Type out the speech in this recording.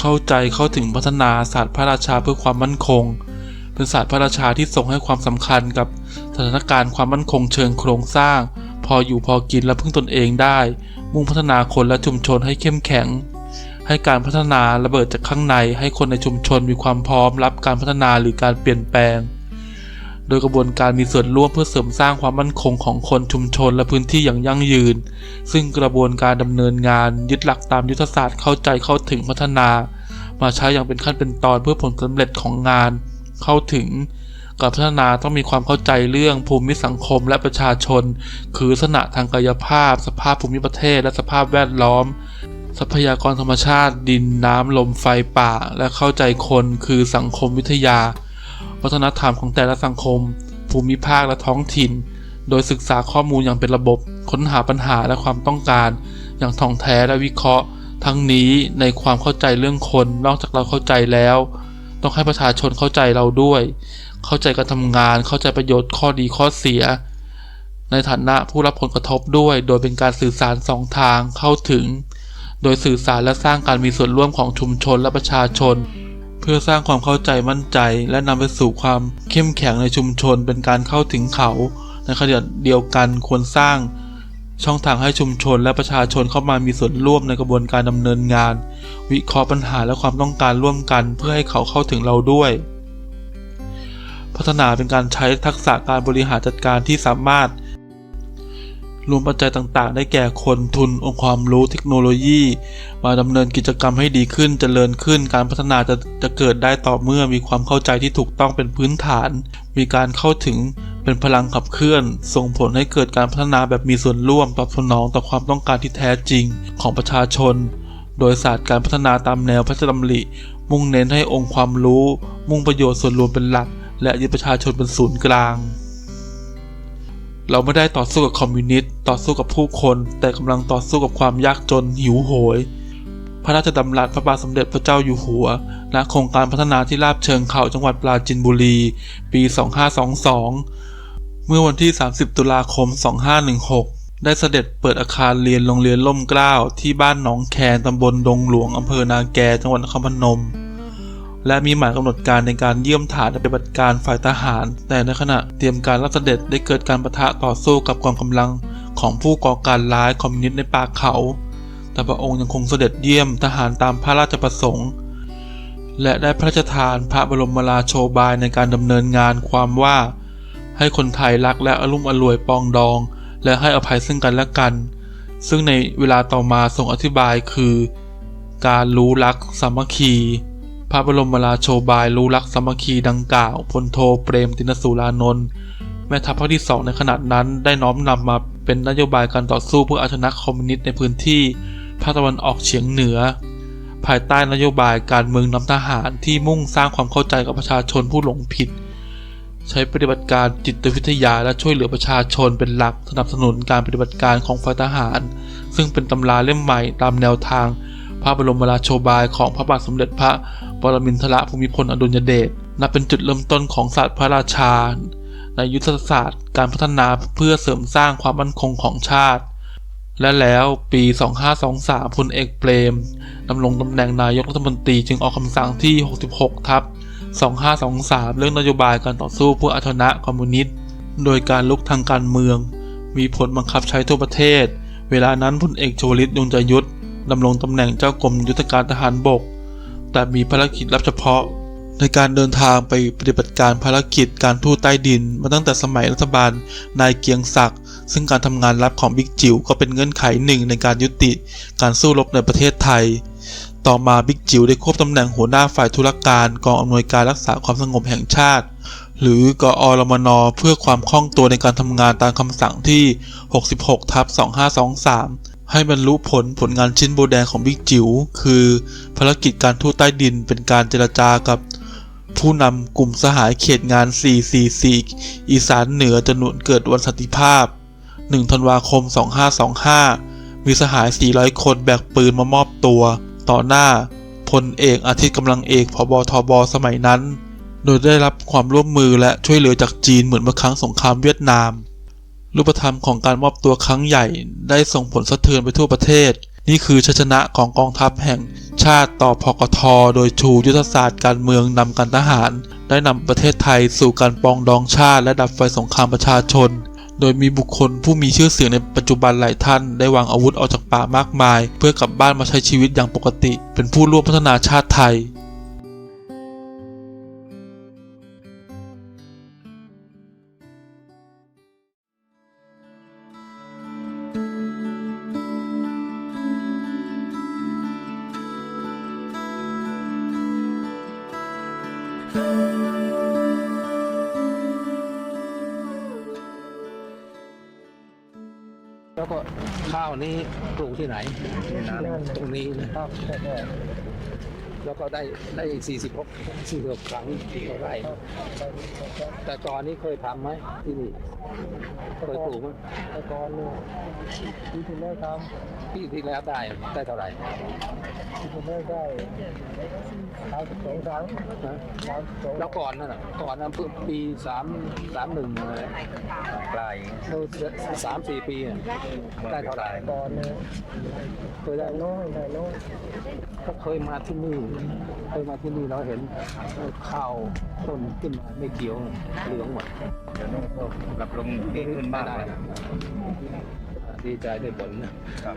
เข้าใจเข้าถึงพัฒนาศาสตร์พระราชาเพื่อความมั่นคง เป็นศาสตร์พระราชาที่ทรงให้ความสำคัญกับสถานการณ์ความมั่นคงเชิงโครงสร้าง พออยู่พอกินและพึ่งตนเองได้ มุ่งพัฒนาคนและชุมชนให้เข้มแข็ง ให้การพัฒนาระเบิดจากข้างในให้คนในชุมชนมีความพร้อมรับการพัฒนาหรือการเปลี่ยนแปลง โดยกระบวนการมีส่วนร่วมเพื่อเสริมสร้างความมั่นคงของคนชุมชนและพื้นที่อย่างยั่งยืน ซึ่งกระบวนการดำเนินงานยึดหลักตามยุทธศาสตร์เข้าใจเข้าถึงพัฒนา มาใช้อย่างเป็นขั้นเป็นตอนเพื่อผลสำเร็จของงาน เข้าถึงการพัฒนาต้องมีความเข้าใจเรื่องภูมิสังคมและประชาชน คือลักษณะทางกายภาพ สภาพภูมิประเทศ และสภาพแวดล้อม ทรัพยากรธรรมชาติ ดินน้ำลมไฟป่า และเข้าใจคนคือสังคมวิทยา วัฒนธรรมของแต่ละสังคม ภูมิภาคและท้องถิ่น โดยศึกษาข้อมูลอย่างเป็นระบบ ค้นหาปัญหาและความต้องการ อย่างท่องแท้และวิเคราะห์ ทั้งนี้ในความเข้าใจเรื่องคน นอกจากเราเข้าใจแล้ว ต้องให้ประชาชนเข้าใจเราด้วย เข้าใจการทำงาน เข้าใจประโยชน์ข้อดีข้อเสีย ในฐานะผู้รับผลกระทบด้วย โดยเป็นการสื่อสารสองทางเข้าถึง โดยสื่อสารและสร้างการมีส่วนร่วมของชุมชนและประชาชน พื่อสร้างความเข้าใจมั่นใจ และนำไปสู่ความเข้มแข็งในชุมชนเป็นการเข้าถึงเขา ในขณะเดียวกันควรสร้างช่องทางให้ชุมชนและประชาชนเข้ามามีส่วนร่วมในกระบวนการดำเนินงาน วิเคราะห์ปัญหาและความต้องการร่วมกัน เพื่อให้เขาเข้าถึงเราด้วย พัฒนาเป็นการใช้ทักษะการบริหารจัดการที่สามารถ รวมปัจจัยต่างๆ ได้แก่คนทุน องค์ความรู้เทคโนโลยี มาดำเนินกิจกรรมให้ดีขึ้นเจริญขึ้น การพัฒนาจะจะเกิดได้ต่อเมื่อมีความเข้าใจที่ถูกต้องเป็นพื้นฐาน มีการเข้าถึงเป็นพลังขับเคลื่อน ส่งผลให้เกิดการพัฒนาแบบมีส่วนร่วมตอบสนองต่อความต้องการที่แท้จริงของประชาชน โดยศาสตร์การพัฒนาตามแนวพระราชดำริ มุ่งเน้นให้องค์ความรู้ มุ่งประโยชน์ส่วนรวมเป็นหลัก และยึดประชาชนเป็นศูนย์กลาง เราไม่ได้ต่อสู้กับคอมมิวนิสต์ต่อสู้กับผู้คน แต่กำลังต่อสู้กับความยากจนหิวโหย พระราชดำรัสพระบาทสมเด็จพระเจ้าอยู่หัวณโครงการพัฒนาที่ราบเชิงเขาจังหวัดปราจีนบุรี ปี 2522 เมื่อวันที่ 30 ตุลาคม 2516 ได้เสด็จเปิดอาคารเรียนโรงเรียนล่มเกล้าที่บ้านหนองแคนตำบลดงหลวงอำเภอนาแกจังหวัดนครพนม และมีหมายกำหนดการในการเยี่ยมฐานปฏิบัติการฝ่ายทหาร แต่ในขณะเตรียมการรับเสด็จได้เกิดการประทะต่อสู้กับกองกำลังของผู้ก่อการร้ายคอมมิวนิสต์ในป่าเขา แต่พระองค์ยังคงเสด็จเยี่ยมทหารตามพระราชประสงค์ และได้พระราชทานพระบรมราโชบายในการดำเนินงานความว่า ให้คนไทยรักและอรุ่มอร่วยปองดอง และให้อภัยซึ่งกันและกัน ซึ่งในเวลาต่อมาทรงอธิบายคือ การรู้รักสามัคคี พระบรมราโชบายรู้รักสามัคคีดังกล่าวพลโทเปรมตินสุรานนท์แม่ทัพภาคที่สองในขณะนั้นได้น้อมนำมาเป็นนโยบายการต่อสู้เพื่ออาชนะคอมมิวนิสต์ในพื้นที่ภาคตะวันออกเฉียงเหนือ ภายใต้นโยบายการเมืองนำทหารที่มุ่งสร้างความเข้าใจกับประชาชนผู้หลงผิด ใช้ปฏิบัติการจิตวิทยาและช่วยเหลือประชาชนเป็นหลักสนับสนุนการปฏิบัติการของฝ่ายทหาร ซึ่งเป็นตำราเล่มใหม่ตามแนวทาง พระบรมราโชบายของพระบาทสมเด็จพระ ปรมินทรภูมิพลอดุลยเดชนับเป็นจุดเริ่มต้นของศาสตร์พระราชา ในยุทธศาสตร์การพัฒนาเพื่อเสริมสร้างความมั่นคงของชาติ และแล้วปี 2523พลเอกเปรมดำรงตำแหน่งนายกรัฐมนตรีจึงออกคำสั่งที่ 66 ทับ 2523 เรื่องนโยบายการต่อสู้เพื่ออาชนะคอมมิวนิสต์ โดยการลุกทางการเมือง มีผลบังคับใช้ทั่วประเทศ เวลานั้นพลเอกชวลิตยงใจยุทธดำรงตำแหน่งเจ้ากรมยุทธการทหารบก แต่มีภารกิจลับเฉพาะ ในการเดินทางไปปฏิบัติการภารกิจการทูตใต้ดิน มาตั้งแต่สมัยรัฐบาลนายเกียงศักดิ์ซึ่งการทำงานลับของบิ๊กจิ๋วก็เป็นเงื่อนไขหนึ่งในการยุติการสู้รบในประเทศไทย ต่อมาบิ๊กจิ๋วได้ควบตำแหน่งหัวหน้าฝ่ายธุรการกองอำนวยการรักษาความสงบแห่งชาติ หรือกอรมน เพื่อความคล่องตัวในการทำงานตามคำสั่งที่ 66ทับ2523 ให้บรรลุผลผลงานชิ้นโบแดงของบิ๊กจิ๋วคือภารกิจการทูตใต้ดินเป็นการเจรจากับผู้นำกลุ่มสหายเขตงาน 444 อีสานเหนือจนวนเกิดวันสันติภาพ 1 ธันวาคม 2525 มีสหาย 400 คนแบกปืนมามอบตัว ต่อหน้าพลเอกอาทิตย์กำลังเอกพบทบสมัยนั้น โดยได้รับความร่วมมือและช่วยเหลือจากจีนเหมือนเมื่อครั้งสงครามเวียดนาม รูปธรรมของการมอบตัวครั้งใหญ่ ได้ส่งผลสะเทือนไปทั่วประเทศ นี่คือชัยชนะของกองทัพแห่งชาติต่อพกท โดยชูยุทธศาสตร์การเมืองนำการทหาร ได้นำประเทศไทยสู่การปองดองชาติและดับไฟสงครามประชาชน โดยมีบุคคลผู้มีชื่อเสียงในปัจจุบันหลายท่าน ได้วางอาวุธออกจากป่ามากมาย เพื่อกลับบ้านมาใช้ชีวิตอย่างปกติ เป็นผู้ร่วมพัฒนาชาติไทย แล้วก็ข้าวนี้ปลูกที่ไหนตรงนี้นะ แล้วก็ได้ได้สี่สิบหกสี่สิบครั้งต่อไร่แต่ก่อนนี้เคยทำไหมที่นี่เคยปลูกไหมแต่ก่อนเนี่ยที่ที่แรกทปีที่แล้วได้ได้เท่าไหร่ำที่ที่แรกได้สามสิบสองครั้งนะสามสิบสองแล้วก่อนนั่นน่ะก่อนนั้นเพิ่งปีสามสามหนึ่งอะไรปลายเออสามสี่ปีอะได้เท่าไหร่ก่อนเนี่ยเคยได้ได้น้อยได้น้อยก็เคยมาที่นี่เคยมาที่นี่เราเห็นข้าวต้นขึ้นมาไม่เขียวเหลืองหมดเดี๋ยวต้องปรับลงที่ขึ้นบ้างได้แล้วดีใจได้ผลนะครับ